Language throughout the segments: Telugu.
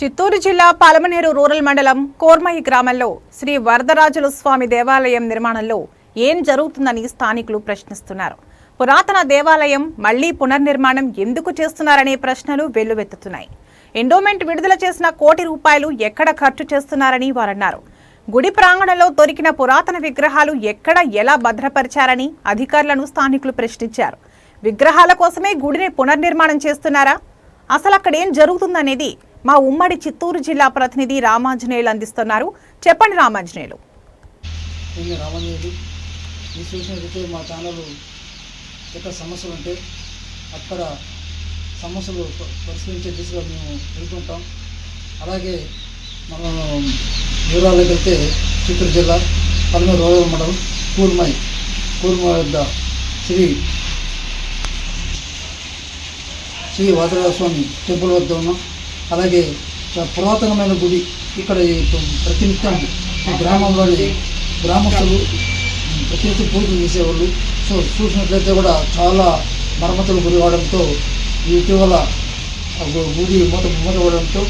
చిత్తూరు జిల్లా పాలమనేరు రూరల్ మండలం కోర్మయి గ్రామంలో శ్రీ వరదరాజుల స్వామి దేవాలయం నిర్మాణంలో ఏం జరుగుతుందని స్థానికులు ప్రశ్నిస్తున్నారు. పురాతన దేవాలయం మళ్ళీ పునర్నిర్మాణం ఎందుకు చేస్తున్నారనే ప్రశ్నలు వెల్లువెత్తుతున్నాయి. ఎండోమెంట్ విడుదల చేసిన కోటి రూపాయలు ఎక్కడ ఖర్చు చేస్తున్నారని వారన్నారు. గుడి ప్రాంగణంలో దొరికిన పురాతన విగ్రహాలు ఎక్కడ ఎలా భద్రపరిచారని అధికారులను స్థానికులు ప్రశ్నించారు. విగ్రహాల కోసమే గుడిని పునర్నిర్మాణం చేస్తున్నారా? అసలు అక్కడ ఏం జరుగుతుందనేది మా ఉమ్మడి చిత్తూరు జిల్లా ప్రతినిధి రామాంజనేయులు అందిస్తున్నారు. చెప్పండి రామాంజనేయులు. నేను ఈ చూసినట్లయితే మా ఛానల్ ఎక్కడ సమస్యలు ఉంటే అక్కడ సమస్యలు పరిష్కరించే దిశగా మేము వెళ్తుంటాం. అలాగే మనం వివరాలకు వెళ్తే చిత్తూరు జిల్లా పల్మూరు రోడ్డు మండలం కూర్మాయి కూర్మాయి వద్ద శ్రీ శ్రీ వాదరాజ స్వామి టెంపుల్ వద్ద ఉన్నాం. అలాగే పురాతనమైన గుడి ఇక్కడ ప్రతినిత్యం ఈ గ్రామంలోని గ్రామస్తులు ప్రతినిత్యం పూజలు చేసేవాళ్ళు. సో చూసినట్లయితే కూడా చాలా మరమ్మతులు గురివడంతో ఇటీవల గుడి మూత మూతపడడంతో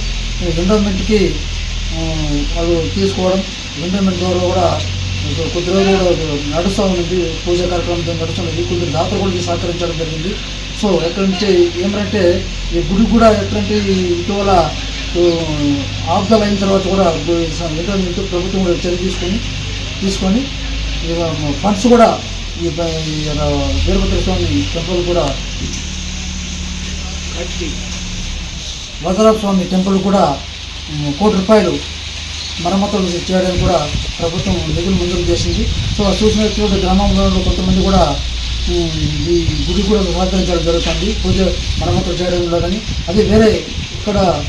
ఎండోమెంట్కి వాళ్ళు తీసుకోవడం ఎండోమెంట్ ద్వారా కూడా కొద్ది రోజులు కూడా నడుస్తూ ఉంది పూజ కార్యక్రమం నడుస్తున్నది. కొద్ది దాతలు కూడా సహకరించడం జరిగింది. సో ఎక్కడి నుంచి ఏమంటే ఈ గుడి కూడా ఎట్లంటే ఈ ఇటీవల ఆఫ్దల్ అయిన తర్వాత కూడా ఎండోమెంట్ ప్రభుత్వం కూడా చర్య తీసుకొని తీసుకొని ఫండ్స్ కూడా ఈ వీరభద్ర స్వామి టెంపుల్ కూడా వరదరాజ స్వామి టెంపుల్ కూడా కోటి రూపాయలు మరమ్మతులు చేయడానికి కూడా ప్రభుత్వం నిధులు మంజూరు చేసింది. సో చూసినట్టు గ్రామంలో కొంతమంది కూడా ఈ గుడి కూడా సహకరించడం జరుగుతుంది. పూజ మరమ్మతులు చేయడం కానీ అది వేరే ఇక్కడ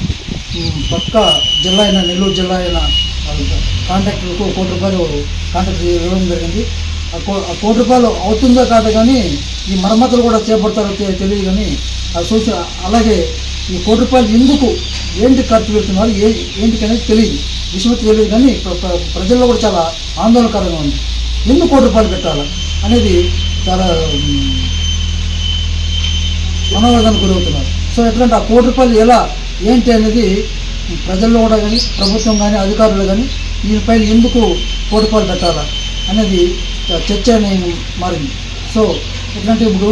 పక్క జిల్లా అయిన నెల్లూరు జిల్లా అయిన కాంట్రాక్టర్కు కోటి రూపాయలు కాంట్రాక్ట్ ఇవ్వడం జరిగింది. ఆ కో- ఆ కోటి రూపాయలు అవుతుందో కాదు కానీ ఈ మరమ్మతులు కూడా చేపడతారో తెలియదు కానీ అది చూసి అలాగే ఈ కోటి రూపాయలు ఎందుకు ఏంటి ఖర్చు పెడుతున్నారు ఏ ఏంటికి అనేది తెలియదు. విషయం తెలియదు కానీ ప్ర- ప్రజల్లో కూడా చాలా ఆందోళనకరంగా ఉంది. ఎందుకు కోటి రూపాయలు పెట్టాలి అనేది చాలా ఉమ్, మనోవేదనకు గురవుతున్నారు. సో ఎట్లంటే ఆ కోటి రూపాయలు ఎలా ఏంటి అనేది ప్రజల్లో కూడా కానీ ప్రభుత్వం కానీ అధికారులు కానీ దీనిపైన ఎందుకు కోటి రూపాయలు పెట్టాలా అనేది చర్చ అనేది మారింది. సో ఎట్లంటే ఇప్పుడు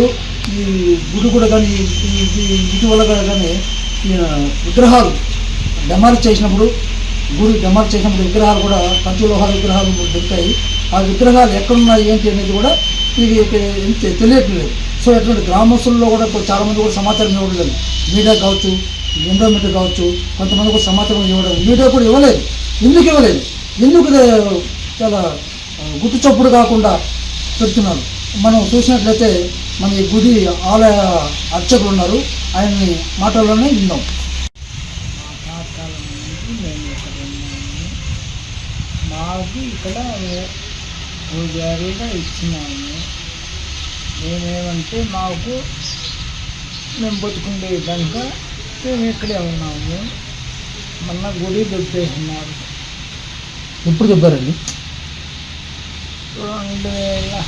ఈ గుడి కూడా కానీ ఈ- ఇటీవల కూడా కానీ ఈ విగ్రహాలు డెమాలిష్ చేసినప్పుడు గుడి డెమాలిష్ చేసినప్పుడు విగ్రహాలు కూడా పంచలోహాల విగ్రహాలు దొరికాయి ఆ విగ్రహాలు ఎక్కడున్నాయి ఏంటి అనేది కూడా ఇది తెలియట్లేదు. సో అటువంటి గ్రామస్తుల్లో కూడా ఇప్పుడు కూడా సమాచారం ఇవ్వడం లేదు. మీడియా కావచ్చు ఎండోమెంట్ కావచ్చు కొంతమంది కూడా సమాచారం ఇవ్వడం మీడియా కూడా ఇవ్వలేదు. ఎందుకు ఇవ్వలేదు? ఎందుకు చాలా ఆ, గుట్టు చప్పుడు కాకుండా పెడుతున్నారు? మనం చూసినట్లయితే మన ఈ గుడి ఆలయ అర్చకులు ఉన్నారు. ఆయన్ని మాటల్లోనే విన్నాం. నుంచి మేము ఇక్కడ ఉన్నాము మాకు ఇక్కడ పూజారిగా ఇచ్చినాము. మేమేమంటే మాకు మేము బతుకుండే కనుక మేము ఇక్కడే ఉన్నాము. మొన్న గుడి దొబ్బేసినారు. ఎప్పుడు చెప్పారండి రెండు వేల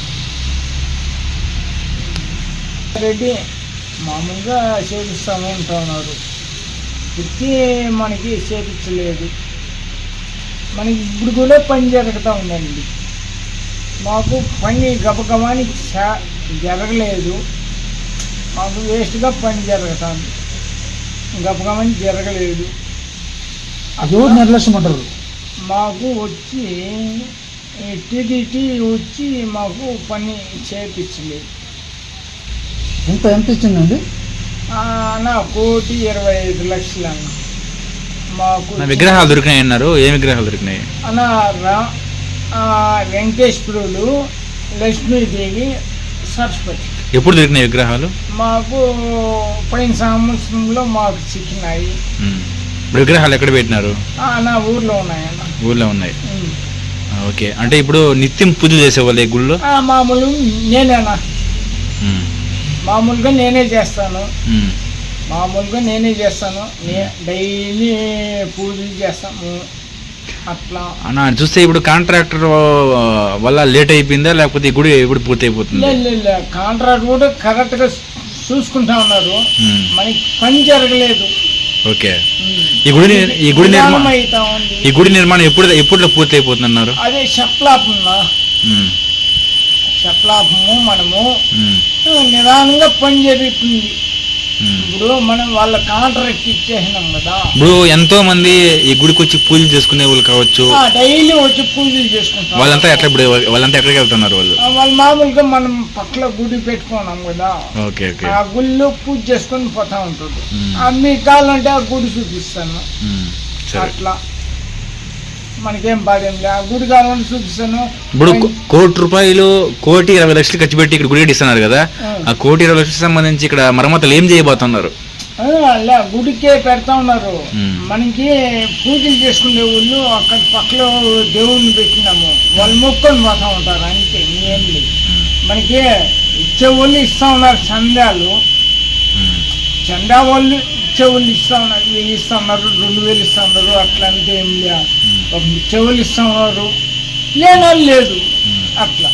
రెడ్డి మామూలుగా చేపిస్తాము అంటున్నారు. ఇప్పటికీ మనకి చేపించలేదు. మనకి ఇప్పుడు కూడా పని జరుగుతూ ఉందండి. మాకు పని గబగబాని జరగలేదు. మాకు వేస్ట్గా పని జరుగుతుంది. గబగమని జరగలేదు. ఎవరు నిర్లక్ష్యం అంటారు మాకు వచ్చి టీటీటీ వచ్చి మాకు పని చేపించలేదు. ఎంత ఎంత ఇచ్చిందండి? ఆ, నా కోటి ఇరవై ఐదు లక్షలు అన్న మాకు విగ్రహాలు దొరికినాయి అన్నారు. ఏ విగ్రహాలు దొరికినాయి? అన్న రా- వెంకటేశ్వరుడు లక్ష్మీదేవి సరస్వతి. ఎప్పుడు దొరికినాయి విగ్రహాలు? మాకు పైన సంవత్సరంలో మాకు చిక్కినాయి. విగ్రహాలు ఎక్కడ పెట్టినారు? నా ఊర్లో ఉన్నాయన్న ఊర్లో ఉన్నాయి. ఓకే. అంటే ఇప్పుడు నిత్యం పూజ చేసేవాళ్ళు ఈ గుళ్ళో? మామూలు నేనేనా. మామూలుగా నేనే చేస్తాను. మామూలుగా నేనే చేస్తాను. డైలీ పూజలు చేస్తాము. అట్లా. అన్న చూస్తే ఇప్పుడు కాంట్రాక్టర్ వల్ల లేట్ అయిపోయిందా? లేకపోతే గుడి ఎప్పుడు పూర్తి అయిపోతుంది? లే, లే, లే. కాంట్రాక్ట్ కూడా కరెక్ట్గా చూసుకుంటా ఉన్నారు. మనకి పని జరగలేదు. ఓకే. ఈ గుడి ఈ గుడి నిర్మాణం ఈ గుడి నిర్మాణం ఎప్పుడు ఎప్పుడు పూర్తి అయిపోతుంది అన్నారు అదే శప్లాపంలో శప్లాపము మనము నిదానంగా పని జరుగుతుంది. ఇప్పుడు మనం వాళ్ళ కాంట్రాక్ట్ ఇచ్చేసినాం కదా. ఇప్పుడు ఎంతో మంది ఈ గుడికి వచ్చి పూజలు చేసుకునే వాళ్ళు కావచ్చు. డైలీ వచ్చి పూజలు చేసుకుంటాం వాళ్ళంతా ఎట్లా ఇప్పుడు వాళ్ళంతా ఎక్కడికి వెళ్తున్నారు వాళ్ళు? వాళ్ళు మామూలుగా మనం పక్కల గుడి పెట్టుకున్నాం కదా. Okay okay. ఆ గుళ్ళో పూజ చేసుకొని పోతా ఉంటుంది మీకు కావాలంటే ఆ గుడి చూపిస్తాను. అట్లా. మనకేం ఏం లేదు గుడి కావాలని చూపిస్తాను. ఇప్పుడు కో- కోటి రూపాయలు కోటి ఇరవై లక్షలు ఖర్చు పెట్టి ఇక్కడ గుడి కట్టిస్తున్నారు కదా. ఆ. కోటి ఇరవై లక్షలకు సంబంధించి ఇక్కడ మరమ్మతులు ఏం చేయబోతున్నారు? ఆ, అలా గుడికే పెడతా ఉన్నారు. మ్మ్. మనకి పూజలు చేసుకునే వాళ్ళు అక్కడ పక్కలో దేవుణ్ణి పెట్టినాము. వాళ్ళు మొక్కొని పోతా ఉంటారు అంతే ఏం లేదు. మనకి ఇచ్చే వాళ్ళు ఇస్తా ఉన్నారు చందాలు. చందా వాళ్ళు వాళ్ళు ఇస్తా ఉన్నారు వెయ్యి ఇస్తా ఉన్నారు రెండు వేలు ఇస్తా ఉన్నారు అట్లా అంతే ఏం లేదు వాళ్ళు ఇస్తా ఉన్నారు లేని లేదు. అట్లా.